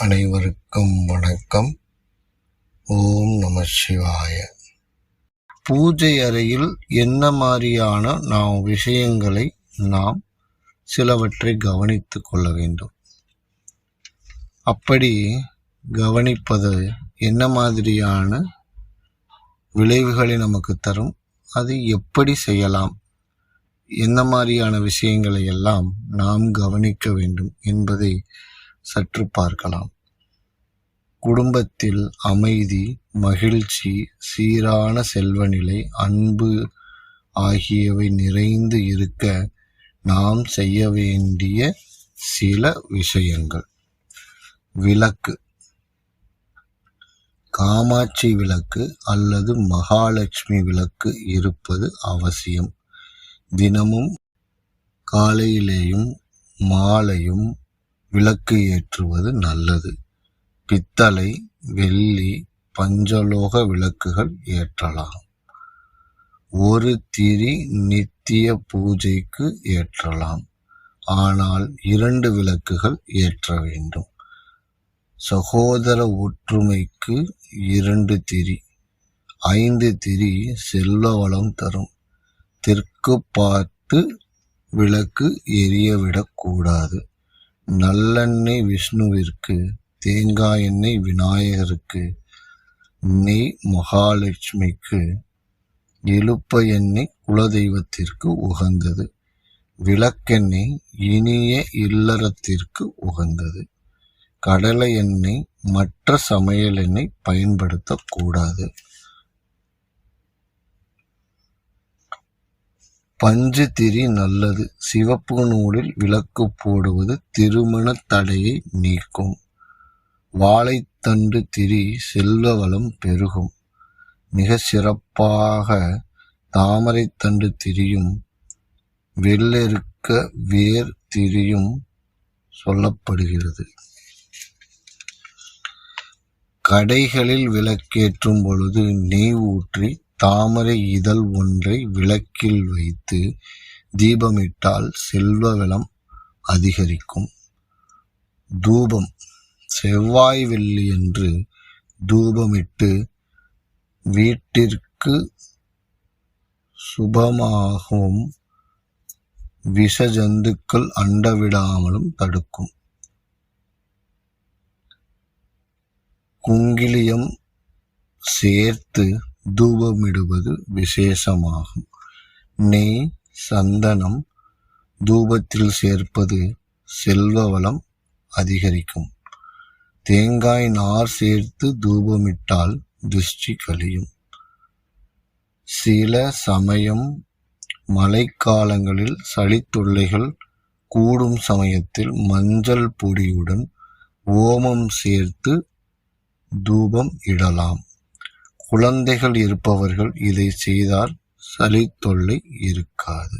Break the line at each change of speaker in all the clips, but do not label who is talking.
அனைவருக்கும் வணக்கம். ஓம் நம சிவாய. பூஜை அறையில் என்ன மாதிரியான நாம் விஷயங்களை நாம் சிலவற்றை கவனித்து கொள்ள வேண்டும். அப்படி கவனிப்பது என்ன மாதிரியான விளைவுகளை நமக்கு தரும்? அது எப்படி செய்யலாம்? என்ன மாதிரியான விஷயங்களை எல்லாம் நாம் கவனிக்க வேண்டும் என்பதை சற்று பார்க்கலாம். குடும்பத்தில் அமைதி மகிழ்ச்சி சீரான செல்வநிலை அன்பு ஆகியவை நிறைந்து இருக்க நாம் செய்ய வேண்டிய சில விஷயங்கள். விளக்கு. காமாட்சி விளக்கு அல்லது மகாலட்சுமி விளக்கு இருப்பது அவசியம். தினமும் காலையிலேயும் மாலையும் விளக்கு ஏற்றுவது நல்லது. பித்தளை வெள்ளி பஞ்சலோக விளக்குகள் ஏற்றலாம். ஒரு திரி நித்திய பூஜைக்கு ஏற்றலாம். ஆனால் இரண்டு விளக்குகள் ஏற்ற வேண்டும். சகோதர ஒற்றுமைக்கு இரண்டு திரி ஐந்து திரி செல்வ வளம் தரும். தெற்கு பார்த்து விளக்கு எரியவிடக்கூடாது நல்லெண்ணெய் விஷ்ணுவிற்கு தேங்காய் எண்ணெய் விநாயகருக்கு நெய் மகாலட்சுமிக்கு எழுப்ப எண்ணெய் குலதெய்வத்திற்கு உகந்தது. விளக்கெண்ணெய் இனிய இல்லறத்திற்கு உகந்தது. கடலை எண்ணெய் மற்ற சமையல் எண்ணெய் பயன்படுத்தக்கூடாது. பஞ்சு திரி நல்லது. சிவப்பு நூலில் விளக்கு போடுவது திருமண தடையை நீக்கும். வாழைத்தண்டு திரி செல்வ வளம் பெருகும். மிக சிறப்பாக தாமரைத்தண்டு திரியும் வெள்ளெருக்க வேர் திரியும் சொல்லப்படுகிறது. கடைகளில் விளக்கேற்றும் பொழுது நெய் ஊற்றி தாமரை இதழ் ஒன்றை விளக்கில் வைத்து தீபமிட்டால் செல்வ வளம் அதிகரிக்கும். தூபம் செவ்வாய் வெள்ளியன்று தூபமிட்டு வீட்டிற்கு சுபமாகவும் விஷ ஜந்துக்கள் அண்டவிடாமலும் தடுக்கும். குங்கிலியம் சேர்த்து தூபமிடுவது விசேஷமாகும். நெய் சந்தனம் தூபத்தில் சேர்ப்பது செல்வ வளம் அதிகரிக்கும். தேங்காய் நார் சேர்த்து தூபமிட்டால் திருஷ்டி கழியும். சில சமயம் மழைக்காலங்களில் சளித்தொல்லைகள் கூடும் சமயத்தில் மஞ்சள் பொடியுடன் ஓமம் சேர்த்து தூபம் இடலாம். குழந்தைகள் இருப்பவர்கள் இதை செய்தால் சளி தொல்லை இருக்காது.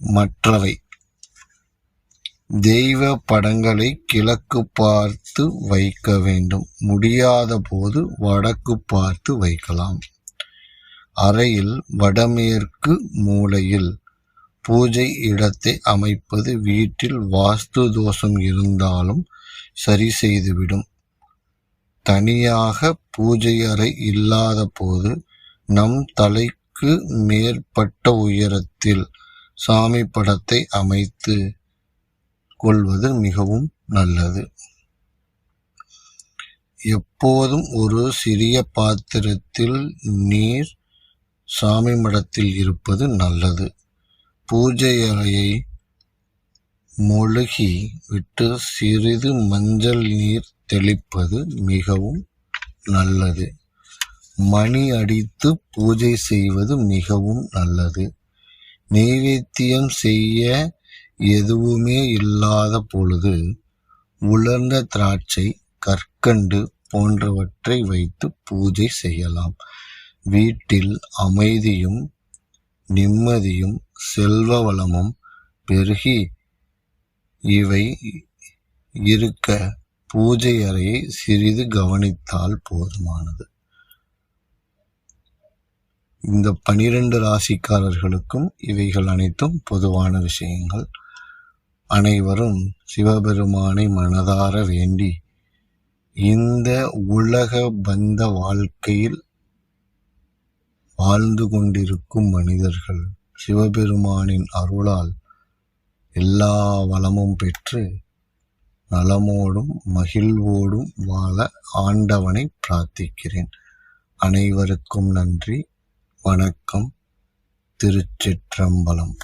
மற்றவை தெய்வ படங்களை கிழக்கு பார்த்து வைக்க வேண்டும். முடியாத போது வடக்கு பார்த்து வைக்கலாம். அறையில் வடமேற்கு மூலையில் பூஜை இடத்தை அமைப்பது வீட்டில் வாஸ்து தோஷம் இருந்தாலும் சரி செய்துவிடும். தனியாக பூஜை அறை இல்லாத போது நம் தலைக்கு மேற்பட்ட உயரத்தில் சாமி படத்தை அமைத்து கொள்வது மிகவும் நல்லது. எப்போதும் ஒரு சிறிய பாத்திரத்தில் நீர் சாமி மடத்தில் இருப்பது நல்லது. பூஜை அறையை மொழுகி விட்டு சிறிது மஞ்சள் நீர் தெளிப்பது மிகவும் நல்லது. மணி அடித்து பூஜை செய்வது மிகவும் நல்லது. நெய்வேத்தியம் செய்ய எதுவுமே இல்லாத பொழுது உலர்ந்த திராட்சை கற்கண்டு போன்றவற்றை வைத்து பூஜை செய்யலாம். வீட்டில் அமைதியும் நிம்மதியும் செல்வ வளமும் பெருகி இவை இருக்க பூஜை அறையை சிறிது கவனித்தால் போதுமானது. இந்த பனிரெண்டு ராசிக்காரர்களுக்கும் இவைகள் அனைத்தும் பொதுவான விஷயங்கள். அனைவரும் சிவபெருமானை மனதார வேண்டி இந்த உலக பந்த வாழ்க்கையில் வாழ்ந்து கொண்டிருக்கும் மனிதர்கள் சிவபெருமானின் அருளால் எல்லா வளமும் பெற்று நலமோடும் மகிழ்வோடும் வாழ ஆண்டவனை பிரார்த்திக்கிறேன். அனைவருக்கும் நன்றி. வணக்கம். திருச்சிற்றம்பலம்.